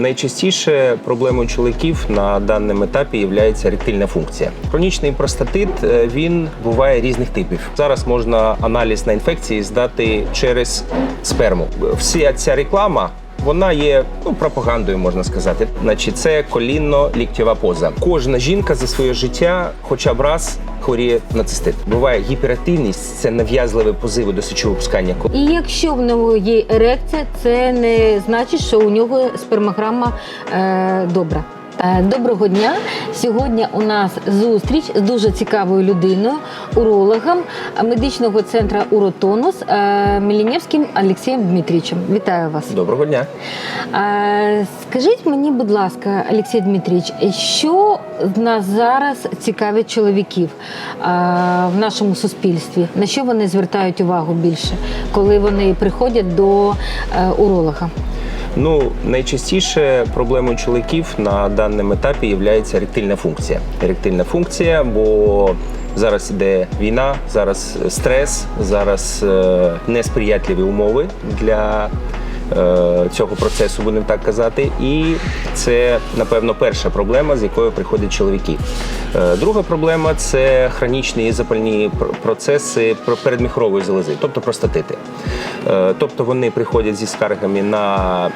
Найчастіше проблемою чоловіків на даному етапі є ректильна функція. Хронічний простатит е, він буває різних типів. Зараз можна аналіз на інфекції здати через сперму. Вся ця реклама. Вона є ну пропагандою, можна сказати. Значить, це колінно-ліктєва поза. Кожна жінка за своє життя, хоча б раз, хворіє на цистит. Буває гіперактивність, це нав'язливі позиви до сечовипускання. І якщо в нього є ерекція, це не значить, що у нього спермограма е, добра. Е, Доброго дня! Сьогодні у нас зустріч з дуже цікавою людиною, урологом медичного центру Уротонус е, Мілінєвським Олексієм Дмитрійовичем. Вітаю вас. Доброго дня. Е, Скажіть мені, будь ласка, Олексій Дмитрійович, що нас зараз цікавить чоловіків в нашому суспільстві? На що вони звертають увагу більше, коли вони приходять до уролога? Ну, найчастіше проблемою чоловіків на даному етапі є ректильна функція. Ректильна функція, бо зараз іде війна, зараз стрес, зараз е, несприятливі умови для цього процесу, будемо так казати. І це, напевно, перша проблема, з якою приходять чоловіки. Е, друга проблема це хронічні запальні процеси пр- передміхрової залози, тобто простатити. Е, тобто вони приходять зі скаргами на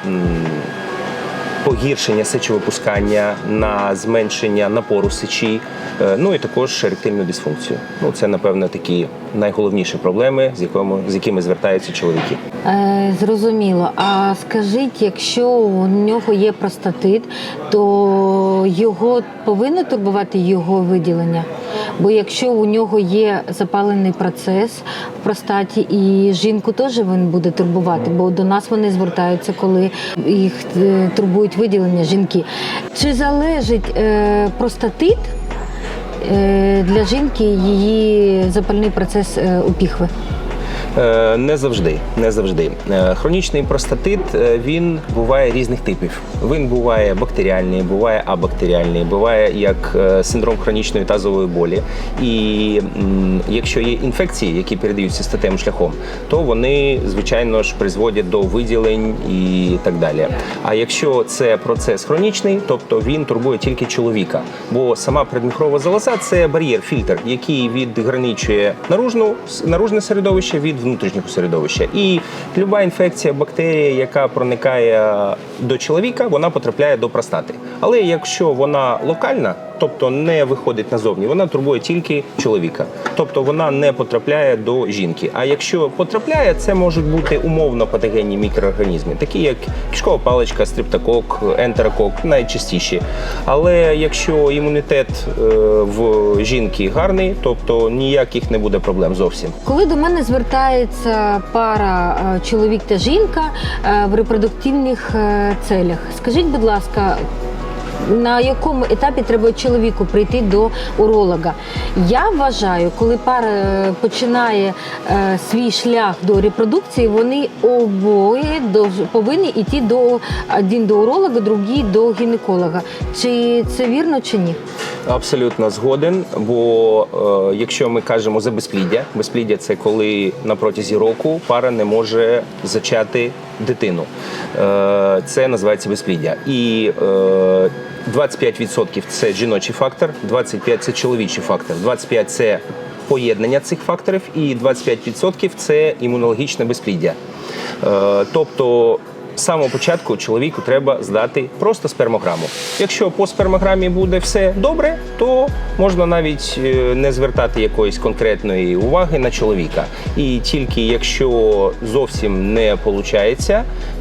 погіршення сечовипускання, на зменшення напору сечі, е, ну і також еректильну дисфункцію. Ну це напевно такі найголовніші проблеми, з якими з якими звертаються чоловіки. Е, зрозуміло. А скажіть, якщо у нього є простатит, то його повинно турбувати його виділення? Бо якщо у нього є запалений процес в простаті, і жінку теж він буде турбувати, бо до нас вони звертаються, коли їх е, турбують виділення жінки. Чи залежить е, простатит е, для жінки її запальний процес е, у піхви? Е, Не завжди, не завжди. Е, Хронічний простатит е, він буває різних типів. Він буває бактеріальний, буває абактеріальний, буває як е, синдром хронічної тазової болі. І якщо є інфекції, які передаються статевим шляхом, то вони звичайно ж призводять до виділень і так далі. А якщо це процес хронічний, тобто він турбує тільки чоловіка, бо сама предміхрова залоза це бар'єр, фільтр, який відграничує наружну наружне середовище від внутрішнього середовища. І люба інфекція, бактерія, яка проникає до чоловіка, вона потрапляє до простати. Але якщо вона локальна, тобто не виходить назовні, вона турбує тільки чоловіка, тобто вона не потрапляє до жінки. А якщо потрапляє, це можуть бути умовно патогенні мікроорганізми, такі як кишкова паличка, стриптокок, ентерокок, найчастіші. Але якщо імунітет е, в жінки гарний, тобто ніяких не буде проблем зовсім. Коли до мене звертається пара е, чоловік та жінка е, в репродуктивних целях, скажіть, будь ласка. На якому етапі треба чоловіку прийти до уролога? Я вважаю, коли пара е, починає е, свій шлях до репродукції, вони обоє дов- повинні йти до один до уролога, другий до гінеколога. Чи це вірно чи ні? Абсолютно згоден. Бо е, якщо ми кажемо за безпліддя, безпліддя це коли на протязі року пара не може зачати дитину. Е, це називається безпліддя. І е, 25% це жіночий фактор, 25% це чоловічий фактор, 25% це поєднання цих факторів, і 25% це імунологічне безпліддя. Е, тобто з самого початку чоловіку треба здати просто спермограму. Якщо по спермограмі буде все добре, то можна навіть е, не звертати якоїсь конкретної уваги на чоловіка. І тільки якщо зовсім не виходить,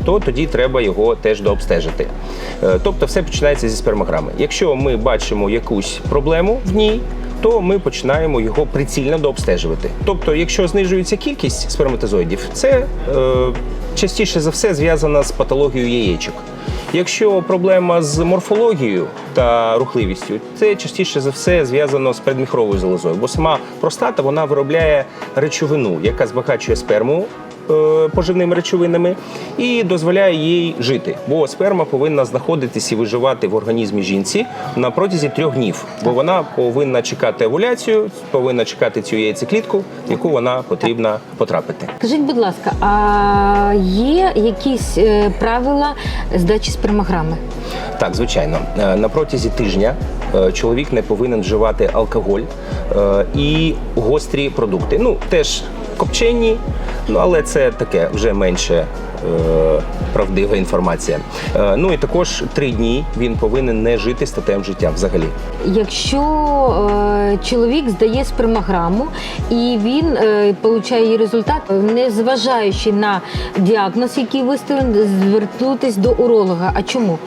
то тоді треба його теж дообстежити. Е, Тобто все починається зі спермограми. Якщо ми бачимо якусь проблему в ній, то ми починаємо його прицільно дообстежувати. Тобто, якщо знижується кількість сперматозоїдів, це е, частіше за все зв'язано з патологією яєчок. Якщо проблема з морфологією та рухливістю, це частіше за все зв'язано з предміхровою залозою, бо сама простата вона виробляє речовину, яка збагачує сперму поживними речовинами і дозволяє їй жити. Бо сперма повинна знаходитися і виживати в організмі жінці на протязі трьох днів, бо вона повинна чекати овуляцію, повинна чекати цю яйцеклітку, в яку вона потрібна потрапити. Скажіть, будь ласка, а є якісь е, правила здачі спермограми? Так, звичайно, Е, на протязі тижня е, чоловік не повинен вживати алкоголь е, і гострі продукти. Ну, теж копчені, ну але це таке вже менше. е, Правдива інформація. Е, Ну і також три дні він повинен не жити статем життям взагалі. Якщо чоловік здає спермограму і він е, отримує її результат, не зважаючи на діагноз, який виставлений, звернутися до уролога. А чому?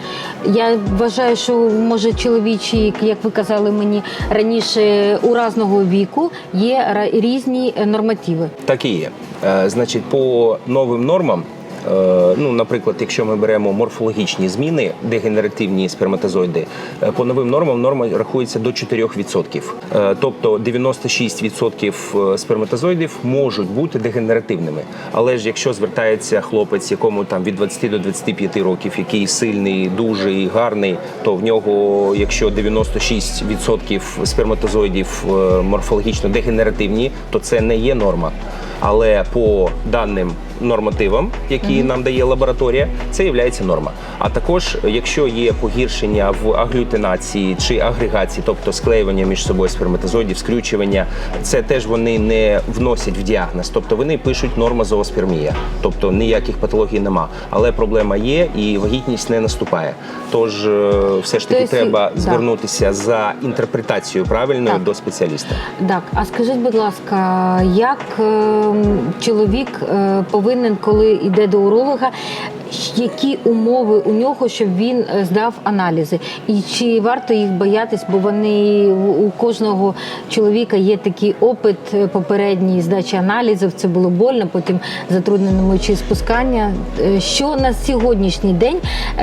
Я вважаю, що може чоловічі, як ви казали мені раніше, у разного віку є різні е, нормативи. Так і є. Е, Значить, по новим нормам. Е, Ну, наприклад, якщо ми беремо морфологічні зміни, дегенеративні сперматозоїди, е, по новим нормам норма рахується до 4%. Е, Тобто 96% е, сперматозоїдів можуть бути дегенеративними. Але ж якщо звертається хлопець, якому там від 20 до 25 років, який сильний, дуже гарний, то в нього, якщо 96% сперматозоїдів морфологічно дегенеративні, то це не є норма. Але по даним нормативам, які нам дає лабораторія, це є норма. А також, якщо є погіршення в аглютинації чи агрегації, тобто склеювання між собою сперматозоїдів, скрючування, це теж вони не вносять в діагноз. Тобто вони пишуть норма зооспермія, тобто ніяких патологій нема. Але проблема є і вагітність не наступає. Тож е, все ж таки Тобто, треба да. звернутися за інтерпретацією правильною Так. до спеціаліста. Так, а скажіть, будь ласка, як ем, чоловік е, повинен, коли йде до уролога, які умови у нього, щоб він е, здав аналізи? І чи варто їх боятись, бо вони у кожного чоловіка є такий опит е, попередній здачі аналізів. Це було больно, потім затруднено мочі спускання. Е, Що на сьогоднішній день,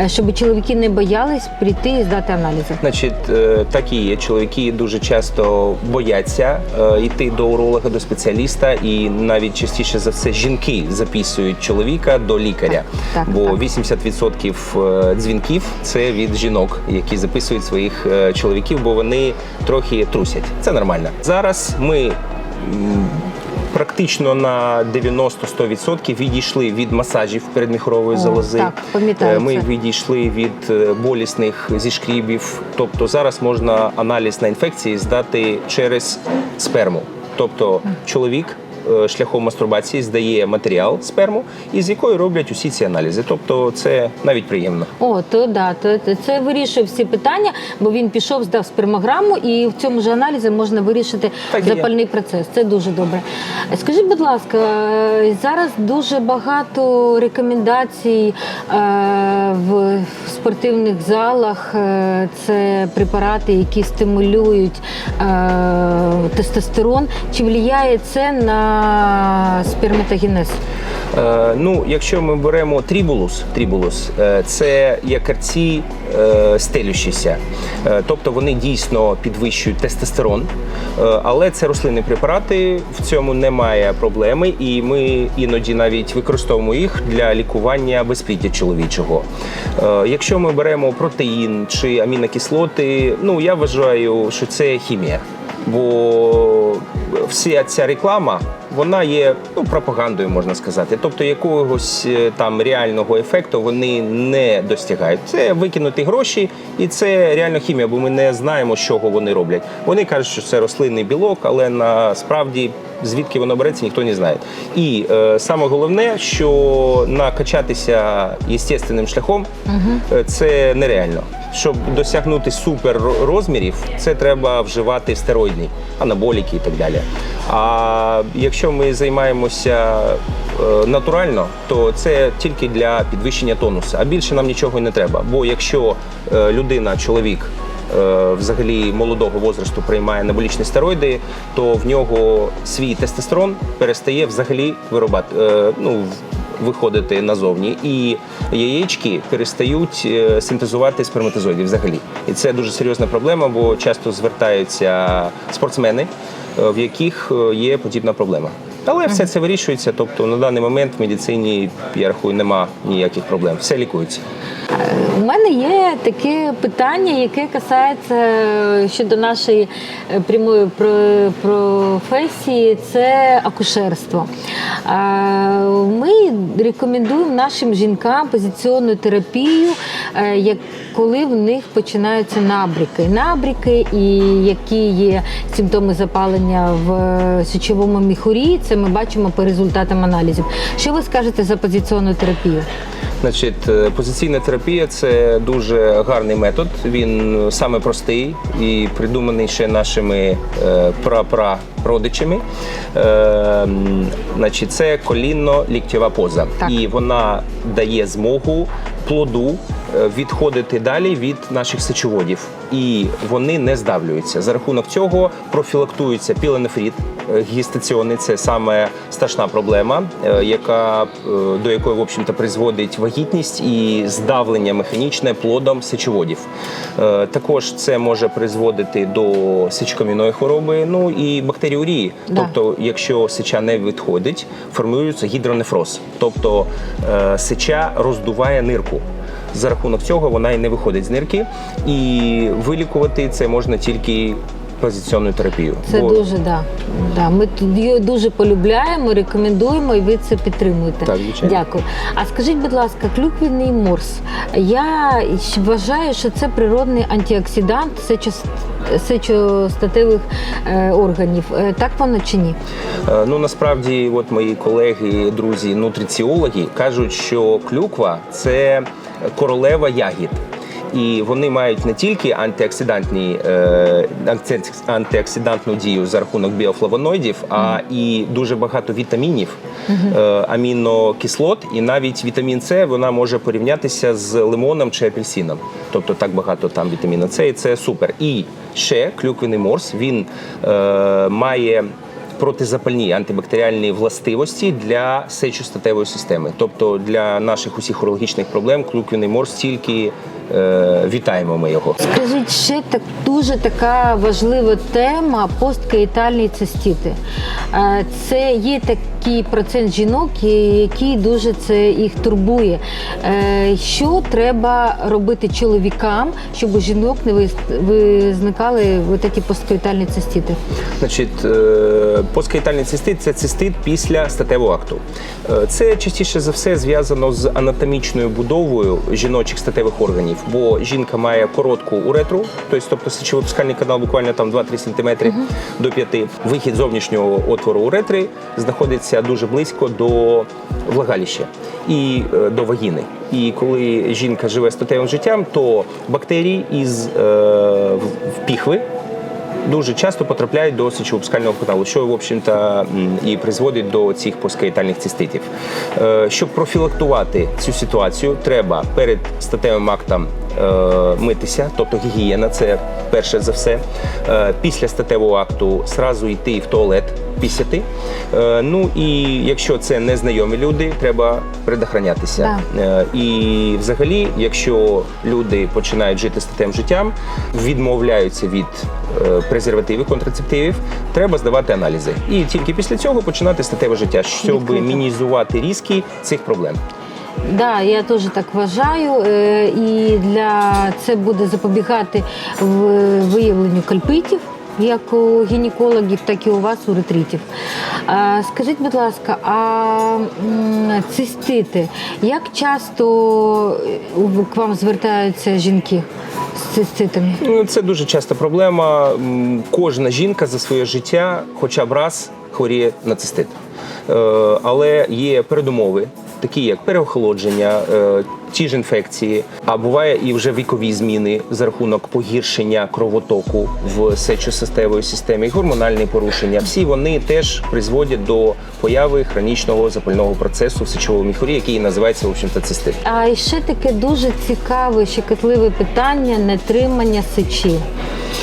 щоб чоловіки не боялись прийти і здати аналізи? Значить, е, так і є. Чоловіки дуже часто бояться йти до уролога, до спеціаліста, і навіть частіше за все жінки записують чоловіка до лікаря. Так, Бо так. 80% е, дзвінків це від жінок, які записують своїх е, чоловіків, бо вони трохи трусять. Це нормально. Зараз ми. Практично на 90-100% відійшли від масажів передміхорової О, залози. так, пам'ятаю Е, Ми це. відійшли від болісних зішкрібів. Тобто зараз можна аналіз на інфекції здати через сперму. Тобто чоловік шляхом мастурбації здає матеріал сперму, із якої роблять усі ці аналізи. Тобто це навіть приємно. О, то да, то, то це вирішує всі питання, бо він пішов, здав спермограму, і в цьому ж аналізі можна вирішити Так запальний процес. Це дуже добре. Скажіть, будь ласка, е, зараз дуже багато рекомендацій е, в спортивних залах. Е, Це препарати, які стимулюють е, тестостерон. Чи впливає це на сперматогенез? Е, ну, якщо ми беремо трібулус, трібулус е, це якарці е, стелющіся, Е, тобто вони дійсно підвищують тестостерон, Е, але це рослинні препарати, в цьому немає проблеми, і ми іноді навіть використовуємо їх для лікування безпліддя чоловічого. Е, якщо ми беремо протеїн чи амінокислоти, ну я вважаю, що це хімія. Бо вся ця реклама вона є ну, пропагандою, можна сказати. Тобто якогось е, там реального ефекту вони не достигають. Це викинути гроші, і це реально хімія, бо ми не знаємо, з чого вони роблять. Вони кажуть, що це рослинний білок, але насправді звідки воно береться, ніхто не знає. І е, саме головне, що накачатися естественним шляхом е, це нереально. Щоб досягнути супер розмірів, це треба вживати стероїдні, анаболіки і так далі. А якщо ми займаємося е, натурально, то це тільки для підвищення тонусу. А більше нам нічого і не треба. Бо якщо е, людина, чоловік е, взагалі молодого возрасту приймає анаболічні стероїди, то в нього свій тестостерон перестає взагалі виробати. ну, виходити назовні, і яєчки перестають е, синтезувати сперматозоїди взагалі. І це дуже серйозна проблема, бо часто звертаються спортсмени, е, в яких е, є подібна проблема. Але все це вирішується. Тобто на даний момент в медицині, я рахую, нема ніяких проблем. Все лікується. У мене є таке питання, яке касається е, щодо нашої е, прямої професії, це акушерство. Ми рекомендуємо нашим жінкам позиційну терапію, е, коли в них починаються набріки. Набріки, і які є симптоми запалення в сечовому міхурі, це ми бачимо по результатам аналізів. Що ви скажете за позиційну терапію? Значить, е, позиційна терапія це дуже гарний метод. Він саме простий і придуманий ще нашими е, прапрародичами. Е, Значить, це колінно-ліктєва поза. Так. І вона дає змогу плоду е, відходити далі від наших сечоводів. І вони не здавлюються. За рахунок цього профілактується піленефрит, е, гестаційний, це саме страшна проблема, е, яка до якої в общем-то призводить вагітність і здавлення механічне плодом сечоводів. Також це може призводити до сечокам'яної хвороби, ну і бактеріурії. Да. Тобто, якщо сеча не відходить, формується гідронефроз, тобто сеча роздуває нирку. За рахунок цього вона і не виходить з нирки, і вилікувати це можна тільки позиційною терапією. Це Бо- дуже да. да. Ми тут її дуже полюбляємо, рекомендуємо, і ви це підтримуєте. Так, звичайно. Дякую. А скажіть, будь ласка, клюквіний морс. Я вважаю, що це природний антиоксидант сечос- сечостатевих е, органів. Е, Так воно чи ні? Е, Ну насправді, от мої колеги, друзі, нутриціологи кажуть, що клюква це королева ягід. І вони мають не тільки антиоксидантні е, антиоксидантну дію за рахунок біофлавоноїдів, а і дуже багато вітамінів, е, амінокислот, і навіть вітамін С вона може порівнятися з лимоном чи апельсином. Тобто так багато там вітаміну С, і це супер. І ще клюквений морс він е, має протизапальні антибактеріальні властивості для сечостатевої системи. Тобто для наших усіх урологічних проблем клюквений морс тільки вітаємо ми його. Скажіть, ще так дуже така важлива тема посткаїтальні цистити. Е, Це є такий процент жінок, які дуже це їх турбує. Е, Що треба робити чоловікам, щоб у жінок не визникали такі посткаїтальні цистити? Значить, е, посткаїтальний цистит це цистит після статевого акту. Е, Це частіше за все зв'язано з анатомічною будовою жіночих статевих органів, бо жінка має коротку уретру, тобто, тобто сечовипускальний канал буквально там 2-3 см до 5. Вихід зовнішнього отвору уретри знаходиться дуже близько до влагаліща і е, до вагіни. І коли жінка живе статевим життям, то бактерії із е, піхви дуже часто потрапляють до сечовопускального каналу, що в общем-то і призводить до цих посткаїтальних циститів. Е, Щоб профілактувати цю ситуацію, треба перед статевим актом митися, тобто гігієна, це перше за все. Е, Після статевого акту сразу йти в туалет пісяти. Е, Ну і якщо це незнайомі люди, треба предохранятися. Е, І взагалі, якщо люди починають жити статевим життям, відмовляються від е, презервативів, контрацептивів, треба здавати аналізи. І тільки після цього починати статеве життя, щоб Відкрито. мінімізувати ризики цих проблем. Да, я теж так вважаю. Е, І для це буде запобігати виявленню кальпитів. Як у гінекологів, так і у вас у ретритів. Скажіть, будь ласка, а цистити, як часто е, к вам звертаються жінки з циститами? Ну, Це дуже часта проблема. Кожна жінка за своє життя хоча б раз хворіє на цистит. Е, Але є передумови, такі як переохолодження, е, ті ж інфекції, а буває і вже вікові зміни за рахунок погіршення кровотоку в сечосистевої системі, гормональні порушення. Всі вони теж призводять до появи хронічного запального процесу в сечовому міхурі, який називається в общем-то цистит. А ще таке дуже цікаве, щекотливе питання нетримання сечі.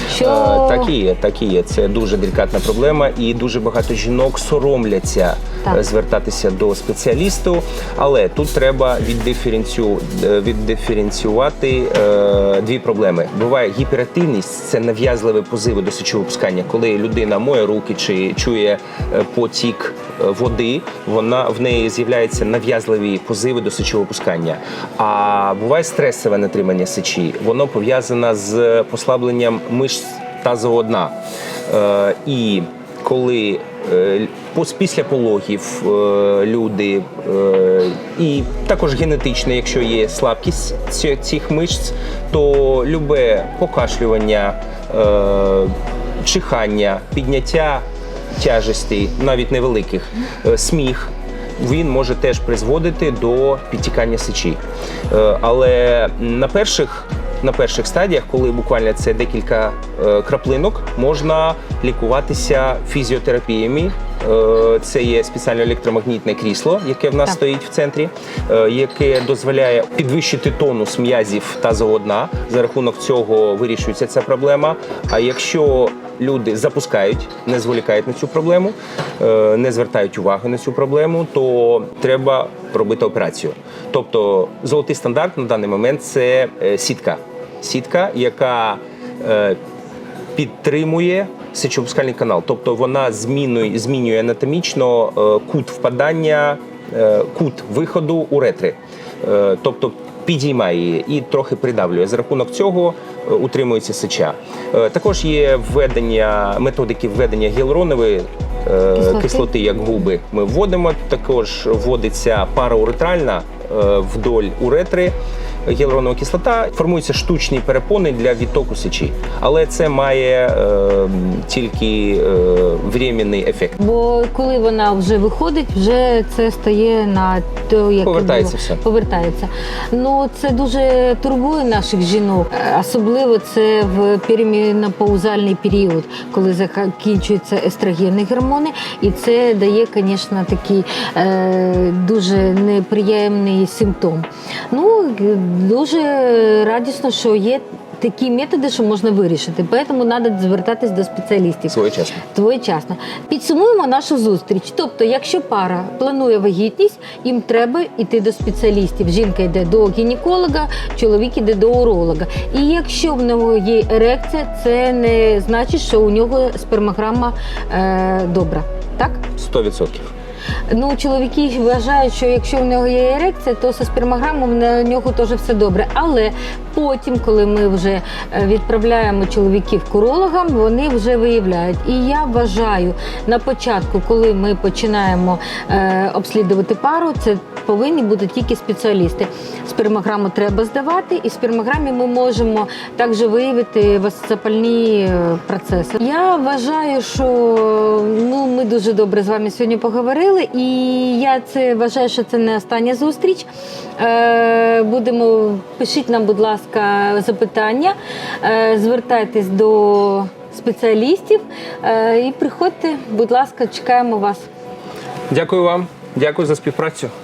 Що Е, Так і є, так і є. Це дуже делікатна проблема, і дуже багато жінок соромляться Так. е, звертатися до спеціалісту. Але тут треба віддиференцю, е, віддиференціювати е, дві проблеми. Буває гіперактивність це нав'язливі позиви до сечовипускання, коли людина моє руки чи чує потік води, вона в неї з'являються нав'язливі позиви до сечовипускання. А буває стресове натримання сечі, воно пов'язане з послабленням мишць тазового дна. Е, і коли е, після пологів е, люди е, і також генетично, якщо є слабкість цих мишць, то любе покашлювання, чихання, підняття тяжесті, навіть невеликих, сміх. Він може теж призводити до підтікання сечі. Е, Але на перших, на перших стадіях, коли буквально це декілька е, краплинок, можна лікуватися фізіотерапіями. Е, Це є спеціальне електромагнітне крісло, яке в нас Так. стоїть в центрі, е, яке дозволяє підвищити тонус м'язів тазового дна. За рахунок цього вирішується ця проблема. А якщо люди запускають, не зволікають на цю проблему, е, не звертають уваги на цю проблему, то треба робити операцію. Тобто, золотий стандарт на даний момент це сітка. Сітка, яка підтримує сечовипускальний канал, тобто вона змінює, змінює анатомічно е, кут впадання, е, кут виходу уретри. Е, Тобто підіймає її і трохи придавлює. За рахунок цього утримується сеча. Також є введення методики введення гіалуронової Кислоти. кислоти, як губи. Ми вводимо. Також вводиться парауретральна вдоль уретри. Гіалуронова кислота формуються штучні перепони для відтоку сечі, але це має е, тільки е, временний ефект. Бо коли вона вже виходить, вже це стає на то, як Повертається було. все. Повертається. Ну це дуже турбує наших жінок, особливо це в перімінопаузальний період, коли закінчуються естрогенні гормони, і це дає, звісно, такий е, дуже неприємний симптом. Ну дуже радісно, що є. Такі методи, що можна вирішити, тому треба звертатись до спеціалістів Своєчасно. своєчасно. Підсумуємо нашу зустріч. Тобто, якщо пара планує вагітність, їм треба йти до спеціалістів. Жінка йде до гінеколога, чоловік йде до уролога. І якщо в нього є ерекція, це не значить, що у нього спермограма е, добра. Так? 100%. Ну, чоловіки вважають, що якщо в нього є ерекція, то со спермограмом на нього теж все добре. Але потім, коли ми вже е, відправляємо чоловіків к урологам, вони вже виявляють. І я вважаю, на початку, коли ми починаємо е, обслідувати пару, це повинні бути тільки спеціалісти. Спермограму треба здавати, і в спермограмі ми можемо також виявити запальні е, процеси. Я вважаю, що ну, ми дуже добре з вами сьогодні поговорили, і я це вважаю, що це не остання зустріч. Будемо пишіть нам, будь ласка, запитання, е, звертайтесь до спеціалістів е, і приходьте, будь ласка, чекаємо вас. Дякую вам. Дякую за співпрацю.